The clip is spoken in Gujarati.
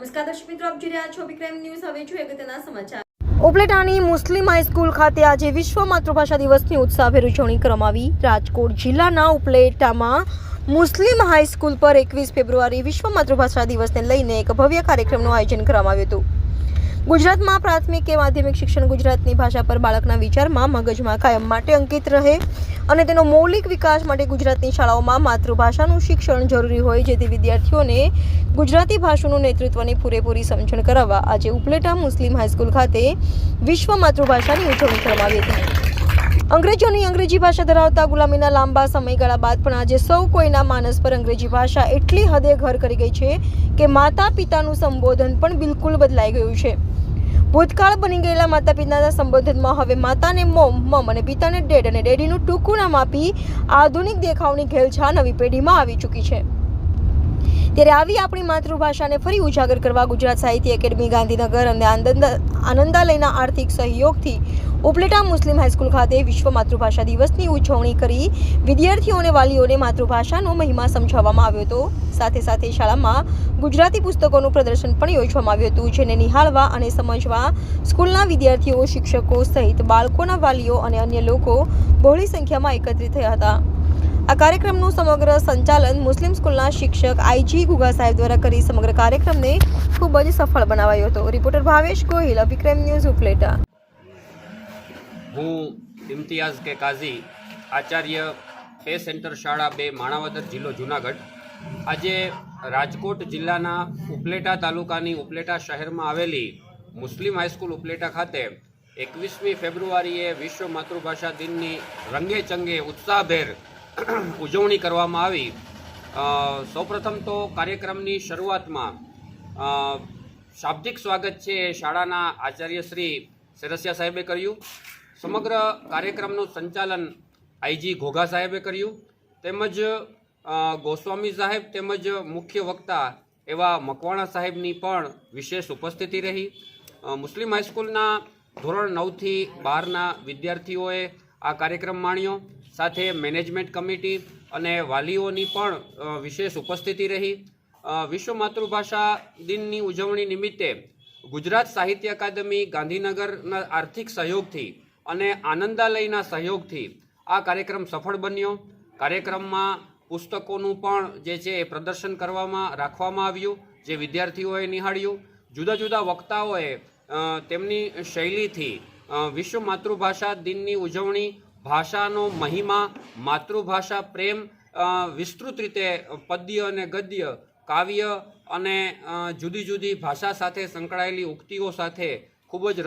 નમસ્કાર દર્શક મિત્રો, આપ જોઈ રહ્યા છો વિક્રમ ન્યૂઝ. હવે જોઈએ અગત્યના સમાચાર. ઉપલેટાની મુસ્લિમ હાઈસ્કૂલ ખાતે આજે વિશ્વ માતૃભાષા દિવસની ઉત્સાહભેર ઉજવણી કરવામાં આવી. રાજકોટ જિલ્લાના ઉપલેટામાં મુસ્લિમ હાઈસ્કૂલ પર એકવીસ ફેબ્રુઆરી વિશ્વ માતૃભાષા દિવસને લઈને એક ભવ્ય કાર્યક્રમનું આયોજન કરવામાં આવ્યું હતું. ગુજરાતમાં પ્રાથમિક કે માધ્યમિક શિક્ષણ ગુજરાતની ભાષા પર બાળકના વિચારમાં મગજમાં કાયમ માટે અંકિત રહે. અને તેનો મૌલિક વિકાસ માટે ગુજરાતની શાળાઓમાં માતૃભાષાનું શિક્ષણ જરૂરી હોય, જેથી વિદ્યાર્થીઓને ગુજરાતી ભાષાનું નેતૃત્વની પૂરેપૂરી સમજણ કરાવવા આજે ઉપલેટા મુસ્લિમ હાઈસ્કૂલ ખાતે વિશ્વ માતૃભાષાની ઉજવણી કરવામાં આવી હતી. અંગ્રેજોની અંગ્રેજી ભાષા ધરાવતા ગુલામીના લાંબા સમયગાળા બાદ પણ આજે સૌ કોઈના માનસ પર અંગ્રેજી ભાષા એટલી હદે ઘર કરી ગઈ છે કે માતા પિતાનું સંબોધન પણ બિલકુલ બદલાઈ ગયું છે. ભૂતકાળ બની ગયેલા માતા પિતાના સંબોધનમાં હવે માતાને મોમ, મમ અને પિતાને ડેડ અને ડેડીનું ટૂંકું નામ આપી આધુનિક દેખાવની ઘેલછા નવી પેઢીમાં આવી ચૂકી છે. ત્યારે આવી આપણી માતૃભાષાને ફરી ઉજાગર કરવા ગુજરાત સાહિત્ય એકેડમી ગાંધીનગર અને આનંદ, આનંદાલયના આર્થિક સહયોગથી ઉપલેટા મુસ્લિમ હાઈસ્કૂલ ખાતે વિશ્વ માતૃભાષા દિવસની ઉજવણી કરી વિદ્યાર્થીઓ અને વાલીઓને માતૃભાષાનો મહિમા સમજાવવામાં આવ્યો હતો. સાથે સાથે શાળામાં ગુજરાતી પુસ્તકોનું પ્રદર્શન પણ યોજવામાં આવ્યું હતું, જેને નિહાળવા અને સમજવા સ્કૂલના વિદ્યાર્થીઓ, શિક્ષકો સહિત બાળકોના વાલીઓ અને અન્ય લોકો બહોળી સંખ્યામાં એકત્રિત થયા હતા. આ કાર્યક્રમનું સમગ્ર સંચાલન મુસ્લિમ સ્કૂલના શિક્ષક આઈજી ગુગા સાહેબ દ્વારા કરી સમગ્ર કાર્યક્રમને ખૂબ જ સફળ બનાવાયો હતો. Reporter Bhavesh Gohil, Abhikram news Upleta. હું ઇમ્તિયાઝ કે કાઝી આચાર્ય એ સેન્ટર શાળા બે માણાવદર જિલ્લો જુનાગઢ. આજે રાજકોટ જિલ્લાના ઉપલેટા તાલુકાની ઉપલેટા શહેરમાં આવેલી મુસ્લિમ હાઈસ્કૂલ ઉપલેટા ખાતે એકવીસમી ફેબ્રુઆરીએ વિશ્વ માતૃભાષા દિનની રંગે ચંગે ઉત્સાહભેર ઉજવણી કરવામાં આવી. સૌપ્રથમ તો કાર્યક્રમની શરૂઆતમાં શાબ્દિક સ્વાગત છે શાળાના આચાર્ય શ્રી સરસિયા સાહેબે કર્યું. સમગ્ર કાર્યક્રમનું સંચાલન આઈજી ઘોઘા સાહેબે કર્યું. તેમજ ગોસ્વામી સાહેબ તેમજ મુખ્ય વક્તા એવા મકવાણા સાહેબની પણ વિશેષ ઉપસ્થિતિ રહી. મુસ્લિમ હાઈસ્કૂલના ધોરણ નવથી બારના વિદ્યાર્થીઓએ આ કાર્યક્રમ માણ્યો. સાથે મેનેજમેન્ટ કમિટી અને વાલીઓની પણ વિશેષ ઉપસ્થિતિ રહી. વિશ્વ માતૃભાષા દિનની ઉજવણી નિમિત્તે ગુજરાત સાહિત્ય અકાદમી ગાંધીનગરના આર્થિક સહયોગથી અને આનંદાલયના સહયોગથી આ કાર્યક્રમ સફળ બન્યો. કાર્યક્રમમાં પુસ્તકોનું પણ જે છે એ પ્રદર્શન કરવામાં, રાખવામાં આવ્યું, જે વિદ્યાર્થીઓએ નિહાળ્યું. જુદા જુદા વક્તાઓએ તેમની શૈલીથી વિશ્વ માતૃભાષા દિનની ઉજવણી, ભાષાનો મહિમા, માતૃભાષા પ્રેમ વિસ્તૃત રીતે પદ્ય અને ગદ્ય, કાવ્ય અને જુદી જુદી ભાષા સાથે સંકળાયેલી ઉક્તિઓ સાથે ખૂબ જ